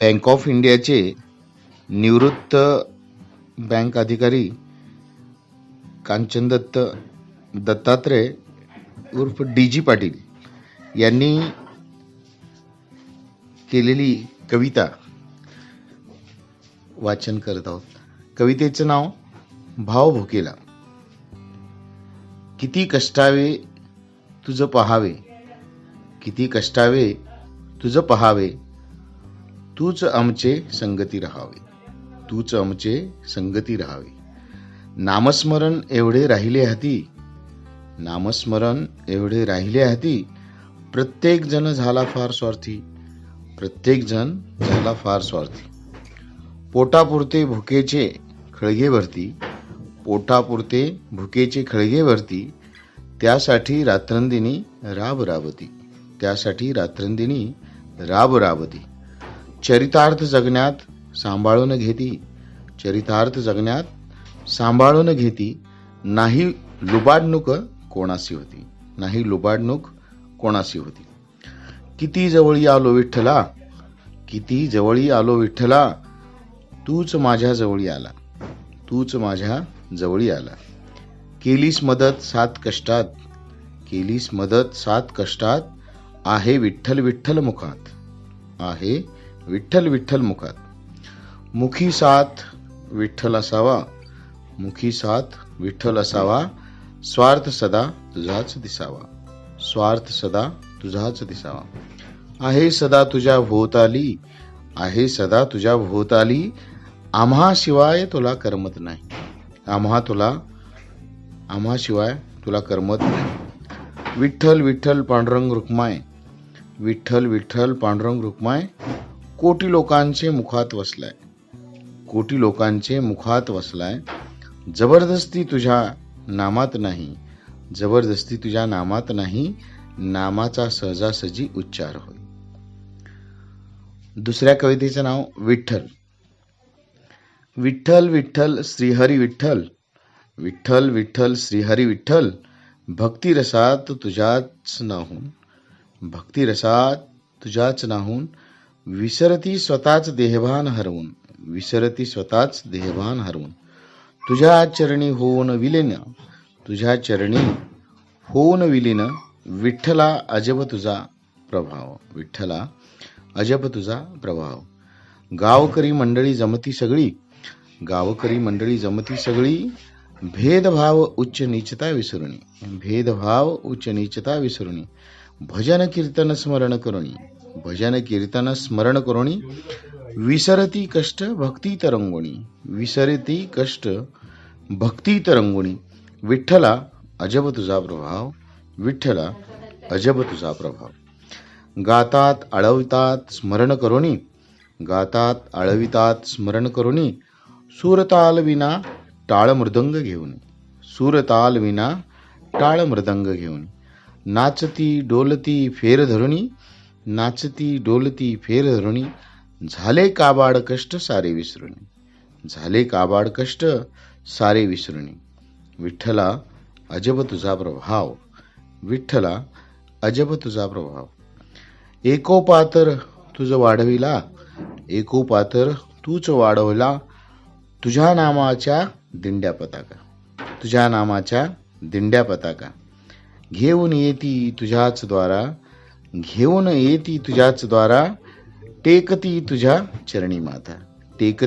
Bank of इंडियाचे निवृत्त bank अधिकारी कांचनदत्त दत्तात्रय उर्फ डी जी पाटील यांनी केलेली कविता वाचन करत आहोत. कवितेचं नाव भाव भुकेला. किती कष्टावे तुझं पहावे किती कष्टावे तुझं पहावे तूच आमचे संगती राहावे. तूच आमचे संगती राहावे. नामस्मरण एवढे राहिले हाती. नामस्मरण एवढे राहिले हाती. प्रत्येक जण झाला फार स्वार्थी. प्रत्येक जण झाला फार स्वार्थी. पोटापुरते भुकेचे खळगेवरती पोटापुरते भुकेचे खळगेवरती त्यासाठी रात्रंदिनी राब राबती. त्यासाठी रात्रंदिनी राब राबती. चरितार्थ जगण्यात सांभाळून घेती. चरितार्थ जगण्यात सांभाळून घेती. नाही लुबाडणूक कोणाशी होती? नाही लुबाडणूक कोणाशी होती? किती जवळी आलो विठ्ठला? किती जवळी आलो विठ्ठला? तूच माझ्या जवळी आला. तूच माझ्या जवळी आला. केलीस मदत सात कष्टात. केलीस मदत सात कष्टात. आहे विठ्ठल विठ्ठल मुखात. आहे विठ्ठल विठ्ठल मुखात. मुखी साथ विठ्ठल असावा मुखी साथ विठ्ठल असावा स्वार्थ सदा तुझाच दिसावा. स्वार्थ सदा तुझाच दिसावा. आहे सदा तुझ्या भोवताली आहे सदा तुझ्या भोवताली आम्हा शिवाय तुला करमत नाही. आम्हा तुला आम्हा शिवाय तुला करमत नाही. विठ्ठल विठ्ठल पांडुरंग रुक्माय विठ्ठल विठ्ठल पांडुरंग रुक्माय कोटी लोकांचे मुखात वसलाय. कोटी लोकांचे मुखात वसलाय. जबरदस्ती तुझ्या नामात नाही. जबरदस्ती तुझ्या नामात नाही. नामाचा सहजासहजी उच्चार होय. दुसऱ्या कवितेचं नाव विठ्ठल. विठ्ठल विठ्ठल श्रीहरी विठ्ठल. विठ्ठल विठ्ठल श्रीहरी विठ्ठल. भक्तिरसात तुझ्याच नाहून. भक्तिरसात तुझ्याच नाहून विसरती स्वतःच देहभान हरवून विसरती स्वतःच देहभान हरवून. तुझ्या चरणी होऊन विलीन तुझ्या चरणी होऊन विलीन विठ्ठला अजब तुझा प्रभाव विठ्ठला अजब तुझा प्रभाव. गावकरी मंडळी जमती सगळी गावकरी मंडळी जमती सगळी भेदभाव उच्च नीचता विसरुणी भेदभाव उच्च नीचता विसरुणी भजन कीर्तन स्मरण करुणी भजन कीर्तन स्मरण करुणी। विसरती कष्ट भक्ती तरंगुणी। विसरती कष्ट भक्ती तरंगुणी। विठ्ठला अजब तुझा प्रभाव। विठ्ठला अजब तुझा प्रभाव। गातात आळवितात स्मरण करुणी। गातात आळवितात स्मरण करुणी। सूरताल विना टाळ मृदंग घेऊन। सूरताल विना टाळ मृदंग घेऊन। नाचती डोलती फेर धरुणी नाचती डोलती फेर धरुणी झाले काबाड कष्ट सारे विसरुणी. झाले काबाड कष्ट सारे विसरुणी. विठ्ठला अजब तुझा प्रभाव. विठ्ठला अजब तुझा प्रभाव. एकोपातर तुझ वाढविला एकोपातर तूच वाढवला तुझ्या नामाच्या दिंड्या पताका. तुझ्या नामाच्या दिंड्या पताका. घेऊन येती तुझ्याच द्वारा घेऊन येती तुझ्याच द्वारा टेकती तुझ्या चरणी माता. टेक